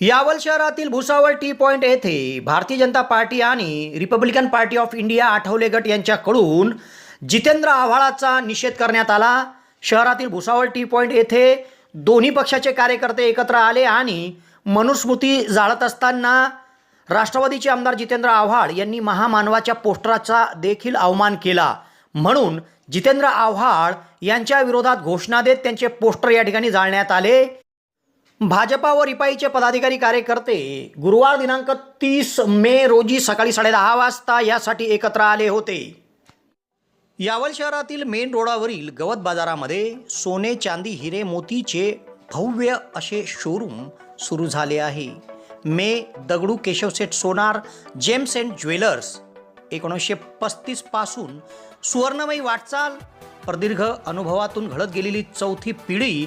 यावल शहरातील Bhusawal T point येथे Bharatiya Janata party आणि Republican party of India Athawale गट यांच्याकडून जितेंद्र आव्हाळाचा निषेध करण्यात आला. शहरातील भुसावळ टी पॉइंट येथे दोन्ही पक्षाचे कार्यकर्ते एकत्र आले आणि मनुस्मृती जाळत असताना राष्ट्रवादीचे आमदार जितेंद्र आव्हाड यांनी महामानवाच्या पोस्टराचा देखील अवमान केला. म्हणून जितेंद्र आव्हाड यांच्या विरोधात घोषणा देत त्यांचे पोस्टर या ठिकाणी जाळण्यात आले. भाजपा व रिपाईचे पदाधिकारी कार्यकर्ते गुरुवार दिनांक तीस मे रोजी सकाळी साडेदहा वाजता यासाठी एकत्र आले होते. यावल शहरातील मेन रोडावरील गवत बाजारामध्ये सोने चांदी हिरे मोतीचे भव्य असे शोरूम सुरू झाले आहे. मे Dagdu Keshavseth Sonar gems and jewellers एकोणीसशे पस्तीसपासून सुवर्णमयी वाटचाल प्रदीर्घ अनुभवातून घडत गेलेली चौथी पिढी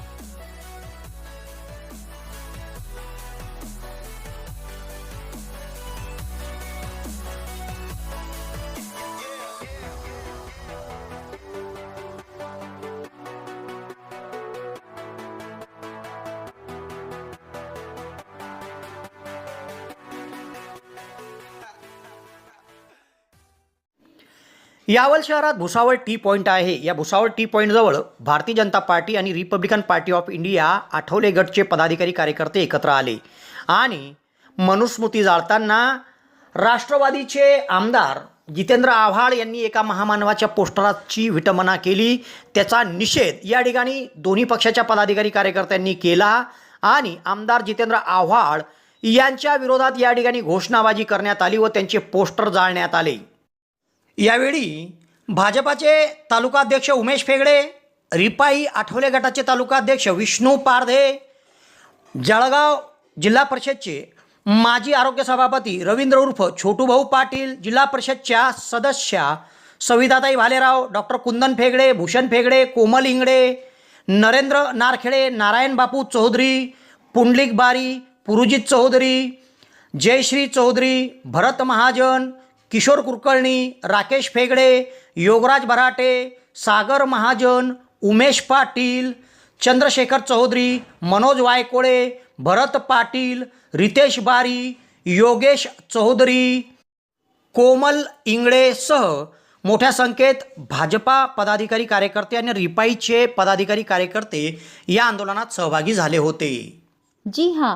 यावल शहरात भुसावळ टी पॉईंट आहे. या भुसावळ टी पॉईंटजवळ भारतीय जनता पार्टी आणि Republican party of India Athawale गटचे पदाधिकारी कार्यकर्ते एकत्र आले. आणि मनुस्मृती जाळताना राष्ट्रवादीचे आमदार जितेंद्र आव्हाड यांनी एका महामानवाच्या पोस्टराची विटंबना केली. त्याचा निषेध या ठिकाणी दोन्ही पक्षाच्या पदाधिकारी कार्यकर्त्यांनी केला. आणि आमदार जितेंद्र आव्हाड यांच्या विरोधात या ठिकाणी घोषणाबाजी करण्यात आली व त्यांचे पोस्टर जाळण्यात आले. यावेळी भाजपाचे तालुकाध्यक्ष उमेश फेगडे रिपाई आठवले गटाचे तालुकाध्यक्ष विष्णू पारधे जळगाव जिल्हा परिषदचे माजी आरोग्य सभापती रवींद्र उर्फ छोटूभाऊ पाटील जिल्हा परिषदच्या सदस्या सविताताई भालेराव डॉक्टर कुंदन फेगडे भूषण फेगडे कोमल इंगडे नरेंद्र नारखेडे नारायण बापू चौधरी पुंडलिक बारी पुरुजित चौधरी जयश्री चौधरी भरत महाजन किशोर कुलकर्णी राकेश फेगडे योगराज भराटे सागर महाजन उमेश पाटील चंद्रशेखर चौधरी मनोज वायकोळे भरत पाटील रितेश बारी योगेश चौधरी कोमल इंगळेसह मोठ्या संख्येत भाजपा पदाधिकारी कार्यकर्ते आणि रिपाईचे पदाधिकारी कार्यकर्ते या आंदोलनात सहभागी झाले होते. जी हां